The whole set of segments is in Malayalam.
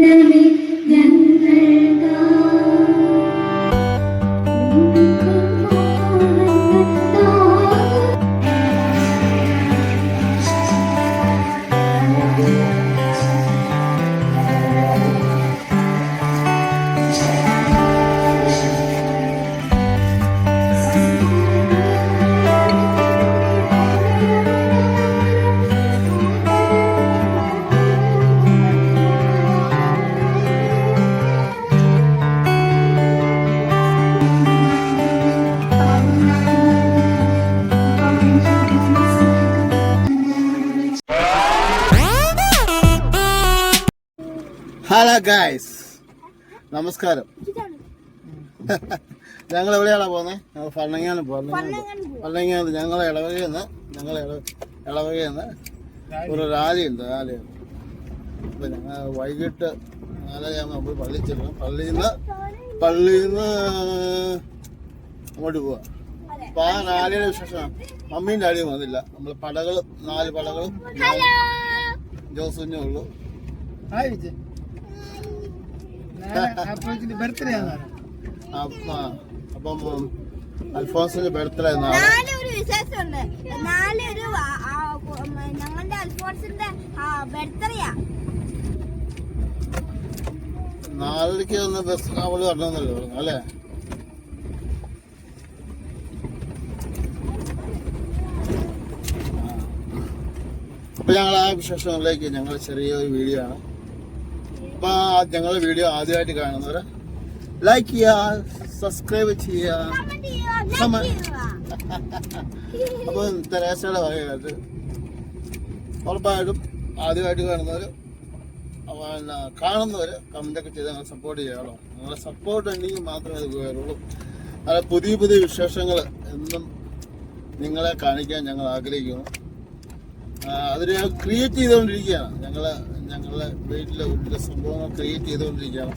നബി ഞങ്ങൾ ഹലോ ഗായ്സ് നമസ്കാരം. ഞങ്ങൾ എവിടെയാണ് പോകുന്നത് ഞങ്ങൾ ഫള്ളങ്ങാനം ഫള്ളങ്ങാനം ഞങ്ങൾ ഇടവകയിൽ നിന്ന് ഞങ്ങൾ നിന്ന് ഒരു റാലി ഉണ്ട് റാലി അപ്പൊ ഞങ്ങൾ വൈകിട്ട് നാലരയാകുമ്പോൾ നമ്മൾ പള്ളിയിൽ ചെല്ലണം പള്ളിയിൽ നിന്ന് പള്ളിയിൽ നിന്ന് അങ്ങോട്ട് പോവാ. അപ്പൊ ആ റാലിയുടെ വിശേഷം മമ്മീന്റെ അടിയും വന്നില്ല. നമ്മൾ പടകൾ നാല് പടകളും ജോസുഞ്ഞേ ഉള്ളൂ. ആണ് അപ്പ- അൽഫോൺസിന്റെ ബർത്ത്ഡേ നാളെ നാളെ. ഒരു വിശേഷമുണ്ട്. നാളെ ഒരു ഞങ്ങളുടെ അൽഫോൺസിന്റെ ബർത്ത്ഡേയാ നാളെക്ക് ഒന്ന് ബസ് അവൾ വരണമെന്നല്ലേ അല്ലേ? അപ്പൊ ഞങ്ങൾ ആ വിശേഷങ്ങളിലേക്ക് ഞങ്ങൾ ചെറിയൊരു വീഡിയോ ആണ്. അപ്പൊ ഞങ്ങളുടെ വീഡിയോ ആദ്യമായിട്ട് കാണുന്നവര് ലൈക്ക് ചെയ്യുക സബ്സ്ക്രൈബ് ചെയ്യുക on. അപ്പൊ തെരേശയുടെ വകയായിട്ട് ഉറപ്പായിട്ടും ആദ്യമായിട്ട് കാണുന്നവര് പിന്നെ കാണുന്നവര് കമന്റൊക്കെ ചെയ്ത് ഞങ്ങൾ സപ്പോർട്ട് ചെയ്യണം നിങ്ങളെ സപ്പോർട്ട് ഉണ്ടെങ്കിൽ മാത്രമേ ഇത് ഉപകാരമുള്ളൂ അല്ല പുതിയ പുതിയ വിശേഷങ്ങൾ എന്നും നിങ്ങളെ കാണിക്കാൻ ഞങ്ങൾ ആഗ്രഹിക്കുന്നു. അതിന് ക്രിയേറ്റ് ചെയ്തുകൊണ്ടിരിക്കുകയാണ് ഞങ്ങളെ ഞങ്ങളെ വീട്ടിലെ വീട്ടിലെ സംഭവങ്ങൾ ക്രിയേറ്റ് ചെയ്തുകൊണ്ടിരിക്കുകയാണ്.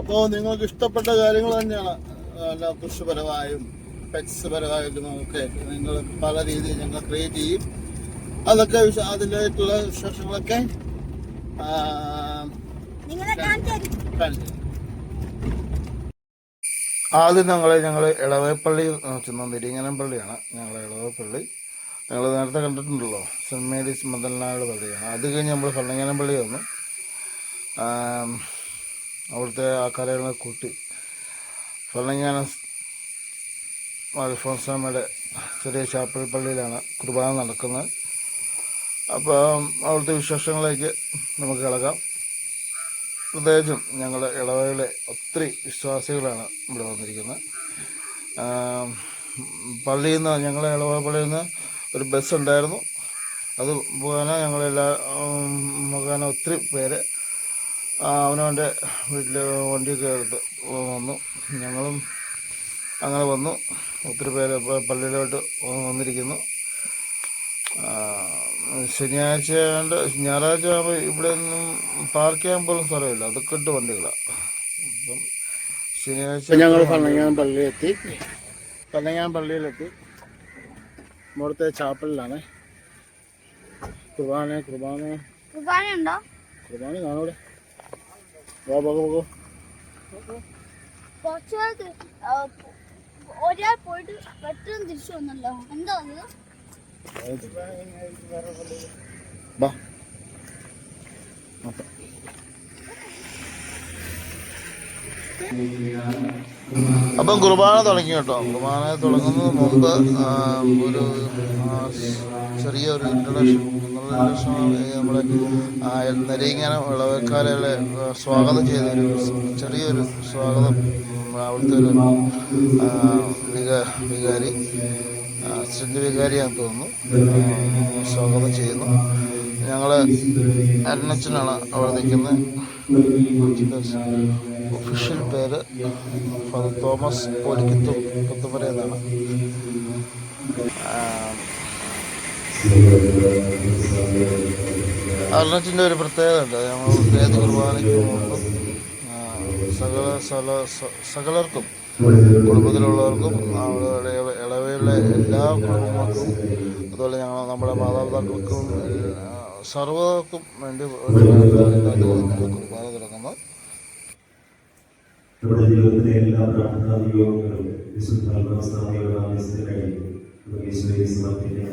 അപ്പോൾ നിങ്ങൾക്ക് ഇഷ്ടപ്പെട്ട കാര്യങ്ങൾ തന്നെയാണ്. അല്ല കൃഷിപരമായും പെറ്റ്സ് പരമായിട്ടും ഒക്കെ നിങ്ങൾ പല രീതിയിൽ ഞങ്ങൾ ക്രിയേറ്റ് ചെയ്യും. അതൊക്കെ അതിന്റെതായിട്ടുള്ള വിശേഷങ്ങളൊക്കെ ആദ്യം ഞങ്ങളെ ഞങ്ങൾ ഇളവേപ്പള്ളി ചെന്ന തിരിങ്ങനം പള്ളിയാണ് ഞങ്ങളെ ഇളവേപ്പള്ളി. ഞങ്ങൾ നേരത്തെ കണ്ടിട്ടുണ്ടല്ലോ സെന്റ് മേരീസ് മദലനാട് പള്ളിയാണ് അത് കഴിഞ്ഞ് നമ്മൾ കള്ളങ്ങനം പള്ളി വന്നു. അവിടുത്തെ ആ കലകളെ കൂട്ടി. കള്ളങ്ങാനം അൽഫോൻസാമയുടെ ചെറിയ ചാപ്പൽ പള്ളിയിലാണ് കുർബാന നടക്കുന്നത്. അപ്പോൾ അവിടുത്തെ വിശേഷങ്ങളിലേക്ക് നമുക്ക് കിടക്കാം. പ്രത്യേകിച്ചും ഞങ്ങളുടെ ഇളവയിലെ ഒത്തിരി വിശ്വാസികളാണ് ഇവിടെ വന്നിരിക്കുന്നത്. പള്ളിയിൽ നിന്ന് ഞങ്ങളെ ഇളവ പള്ളിയിൽ നിന്ന് ഒരു ബസ് ഉണ്ടായിരുന്നു. അത് മുഖേന ഞങ്ങളെല്ലാ മുഖേന ഒത്തിരി പേര് അവനവന്റെ വീട്ടിൽ വണ്ടിയൊക്കെ എടുത്ത് വന്നു. ഞങ്ങളും അങ്ങനെ വന്നു. ഒത്തിരി പേര് പള്ളിയിലോട്ട് വന്നിരിക്കുന്നു. ശനിയാഴ്ച ആയതുകൊണ്ട് ഞായറാഴ്ച ആകുമ്പോൾ ഇവിടെ ഒന്നും പാർക്ക് ചെയ്യാൻ പോലും സ്ഥലമില്ല. അതൊക്കെ ഇട്ട് വണ്ടികളാണ് അപ്പം ശനിയാഴ്ച ഞങ്ങൾ പള്ളിയിലെത്തി. പള്ളിയിലെത്തി. ഇവിടുത്തെ ചാപ്പലിലാണ്. കുർബാന കുർബാന. കുർബാനയുണ്ടോ? കുർബാന കാണൂടെ. പോ പോകോ കുറച്ചു ഒരാൾ പോയിട്ട് പെട്ടെന്ന് തിരിച്ചു വന്നല്ലോ. എന്താ അത്? ബാ നോക്കാം. അപ്പം കുർബാന തുടങ്ങി കേട്ടോ. കുർബാന തുടങ്ങുന്നതിന് മുമ്പ് ഒരു ചെറിയ ഒരു ഇൻട്രഡക്ഷൻ നമ്മളെ നെരിങ്ങനെ വിളവക്കാരെ സ്വാഗതം ചെയ്തൊരു ചെറിയൊരു സ്വാഗതം അവിടുത്തെ ഒരു വികാരി അസിസ്റ്റന്റ് വികാരിയാന്ന് തോന്നുന്നു. സ്വാഗതം ചെയ്യുന്നു. ഞങ്ങൾ അരുണച്ചനാണ് അവിടെ നിൽക്കുന്നത് ഒഫീഷ്യൽ പേര് ഫാദർ തോമസ് പോലിക്കത്തു പുത്തുമര എന്നാണ് അരുണച്ചന്റെ ഒരു പ്രത്യേകത ഉണ്ട്. ഞങ്ങൾ ഏത് കുർബാനയ്ക്ക് മുമ്പും സകല സകല സകലർക്കും കുടുംബത്തിലുള്ളവർക്കും അവരുടെ ഇളവയിലെ എല്ലാ കുടുംബങ്ങൾക്കും അതുപോലെ ഞങ്ങൾ നമ്മുടെ മാതാപിതാക്കൾക്കും ആ, സർവർക്കും വേണ്ടി കുർബാന നമ്മുടെ ജീവിതത്തിലെ എല്ലാ പ്രാർത്ഥനാ നിയോഗങ്ങളും വിശുദ്ധാത്മാസ്ഥാനികളുടെ ആവശ്യത്തിനായി നമുക്ക് ഈശോയെ സമർപ്പിക്കാം.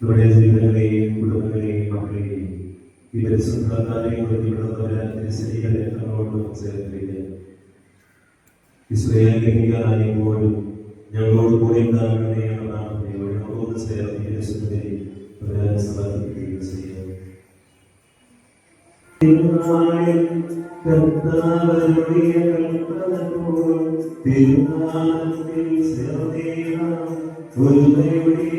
നമ്മുടെ ജീവിതങ്ങളെയും കുടുംബങ്ങളെയും മക്കളെയും ഈ പരിശുദ്ധാത്മാനെയും പ്രതിപ്പെടുന്നവരെ ശരീരത്തെ നമ്മളോട് ചേർത്തിരിക്കുക ഈശോയെ അനുഗ്രഹിക്കാനായപ്പോഴും ഞങ്ങളോട് കൂടി ഉണ്ടാകണമേ എന്ന പ്രാർത്ഥനയോട് നമുക്കൊന്ന് ചേർത്ത് ഈ വിശുദ്ധനെ പ്രധാന സമർപ്പിക്കുകയും ചെയ്യാം തിരുനാളിൽ കർത്താവരുடைய കൽപ്പനപോൽ തിരുനാളിൽ ചേർന്നേനാം ഒരുമയുടെ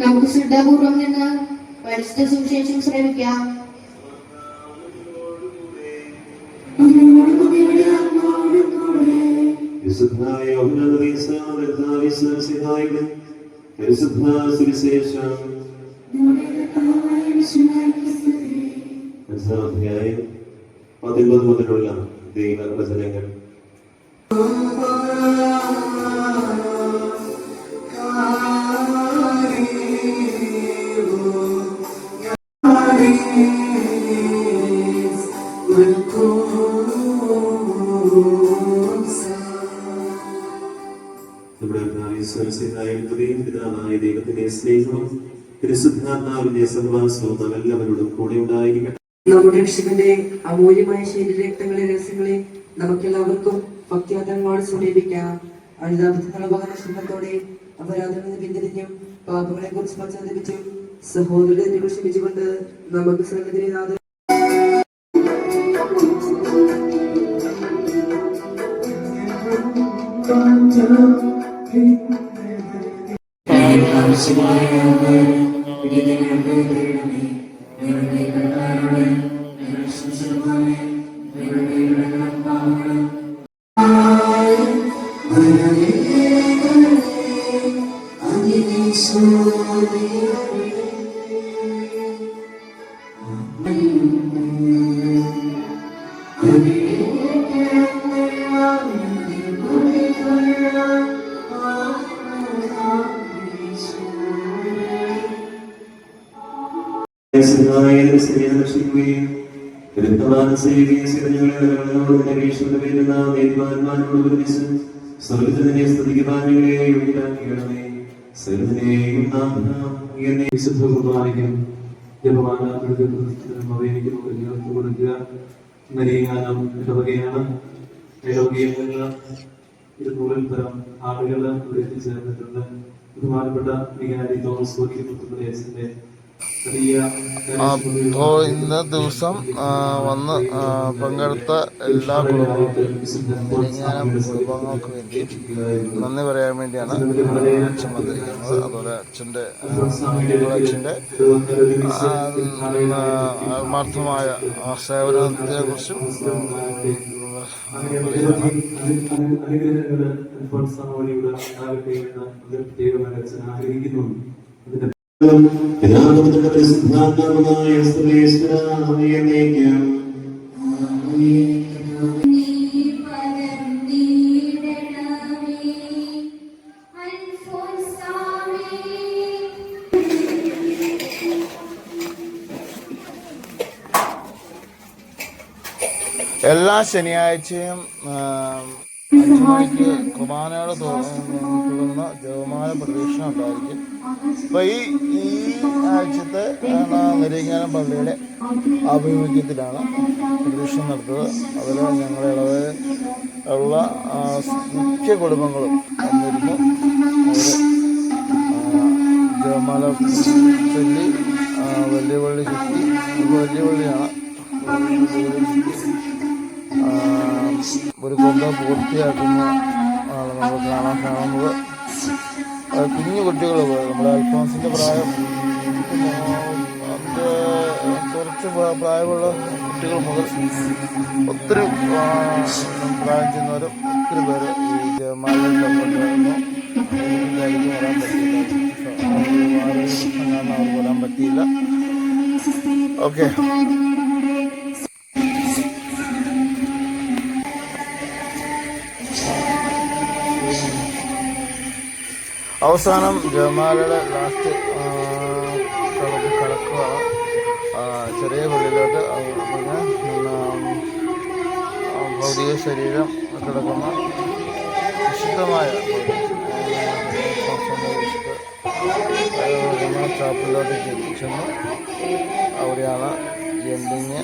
നമുക്ക് ശ്രദ്ധാപൂർവം നിന്ന് പരിശുദ്ധ സുവിശേഷം ശ്രമിക്കാം വിശുദ്ധായ വിശ്വാസിഹായുടെ പരിശുദ്ധ സുവിശേഷം. അധ്യായം പത്തൊൻപത് മുതലുള്ള ദൈവവചനങ്ങൾ നമ്മുടെ വിശ്വാസികളായും പിതാവായ ദൈവത്തിന്റെ സ്നേഹവും പരിശുദ്ധാത്മാവിന്റെ സഹവാസവും എല്ലാവരോടും കൂടെ ഉണ്ടായിരിക്കട്ടെ. നമ്മുടെ രക്ഷകന്റെ അമൂല്യമായ ശരീരരക്തങ്ങളെ രഹസ്യങ്ങളെ നമുക്കെല്ലാവർക്കും ഭക്തിയാദങ്ങളോട് സമീപിക്കാം അനുതാപത്തിനുള്ള ശുഭത്തോടെ അപരാധങ്ങളിൽ പിന്തിരിഞ്ഞും പാപങ്ങളെ കുറിച്ച് പശ്ചാത്തലപ്പിച്ചും സഹോദരനെ ക്ഷമിച്ചുകൊണ്ട് നമുക്ക് സന്നദ്ധനാഥ യേശുനായ സ്നേഹരക്ഷിക്കുകയും വിരുദ്ധവാൻ ചെയ്യുകയും ചെയ്ത ഞങ്ങളെ ഞങ്ങളോട് നിരീക്ഷണ പേരുന്ന നീതിമാന്മാരോട് ഉപദേശിച്ച് സ്വർഗത്തിനെ സ്തുതിക്കുവാൻ ഞങ്ങളെ യോഗ്യരാക്കിയണമേ സർവതിനെയും നാം എന്നെ വിശുദ്ധ കുർബാനയ്ക്കും ജപമാനാക്കൾക്ക് അവയെനിക്ക് ചേർത്ത് കൊടുക്കുക. നരീകാനം ഇടവകയാണ് ഇടവകയിൽ ഇരുന്നൂറിൽ തരം ആളുകൾ ഇവിടെ എത്തിച്ചേർന്നിട്ടുണ്ട്. ബഹുമാനപ്പെട്ട തോമസ് വലിയ അപ്പോൾ ഇന്ന് ദിവസം വന്ന് പങ്കെടുത്ത എല്ലാ കുടുംബങ്ങളും കുടുംബങ്ങൾക്ക് വേണ്ടി നന്ദി പറയാൻ വേണ്ടിയാണ് അച്ഛൻ വന്നിരിക്കുന്നത്. അതുപോലെ അച്ഛന്റെ അച്ഛന്റെ ആത്മാർത്ഥമായ സേവനത്തെ കുറിച്ചും അനുഗ്രഹങ്ങൾ വഴിയുടെ ഉണ്ടാകട്ടെ എന്ന് അതിൽ പ്രത്യേകമായി അച്ഛൻ ആഗ്രഹിക്കുന്നുണ്ട്. പിതാവിന്റെ പരിശുദ്ധാത്മാവുമായ സർവേശ്വരായ എന്നേക്കും എല്ലാ ശനിയാഴ്ചയും അഞ്ച് മണിക്ക് കുർബാനയോട് തുടർന്ന് ജവമാല പ്രതീക്ഷ ഉണ്ടായിരിക്കും. അപ്പൊ ഈ ഈ ആഴ്ചത്തെ നെരിങ്ങാനം പള്ളിയുടെ ആഭിമുഖ്യത്തിലാണ് പ്രതീക്ഷ നടത്തുന്നത്. അതിൽ ഞങ്ങളുടെ ഇളവ് ഉള്ള മുഖ്യ കുടുംബങ്ങളും വന്നിരുന്നു. അവർ ജവമാല ചൊല്ലി വലിയ പള്ളി ചുറ്റി. വലിയ പള്ളിയാണ്. ഒരു കൊന്ത പൂർത്തിയാക്കുന്ന ആണ് നമ്മൾ കാണാൻ കാണുന്നത്. കുഞ്ഞു കുട്ടികൾ നമ്മുടെ അൽഫോൺസിന്റെ പ്രായം കുറച്ച് പ്രായമുള്ള കുട്ടികൾ മുതൽ ഒത്തിരി പ്രായം ചെന്നവരും ഒത്തിരി പേര് ഈ ജയമാലയിൽ പറ്റിയില്ല ഓക്കെ അവസാനം ജമാലയുടെ ലാസ്റ്റ് കടക്കുക ചെറിയ പള്ളിയിലോട്ട് പിന്നെ ഭൗതിക ശരീരം കിടക്കുന്ന വിശുദ്ധമായ ചാപ്പിലോട്ട് ചെന്ന് അവിടെയാണ് എൻഡിങ്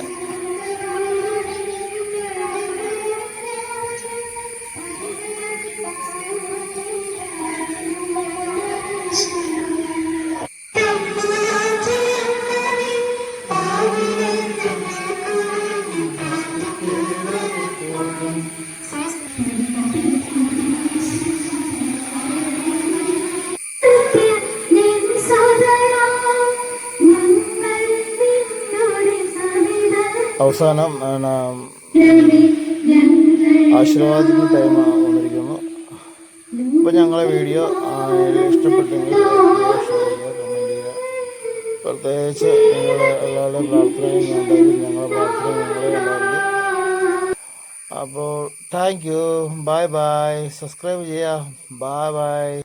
അവസാനം ആശീർവാദത്തിന് ടൈം വന്നിരിക്കുന്നു. അപ്പോൾ ഞങ്ങളെ വീഡിയോ ഇഷ്ടപ്പെട്ടെങ്കിൽ പ്രത്യേകിച്ച് നിങ്ങളുടെ എല്ലാവരുടെയും പ്രാർത്ഥനയും ഉണ്ടെങ്കിൽ ഞങ്ങളുടെ പ്രാർത്ഥന നിങ്ങളെ എല്ലാവർക്കും അപ്പോൾ thank you bye bye subscribe ചെയ്യുക. Bye bye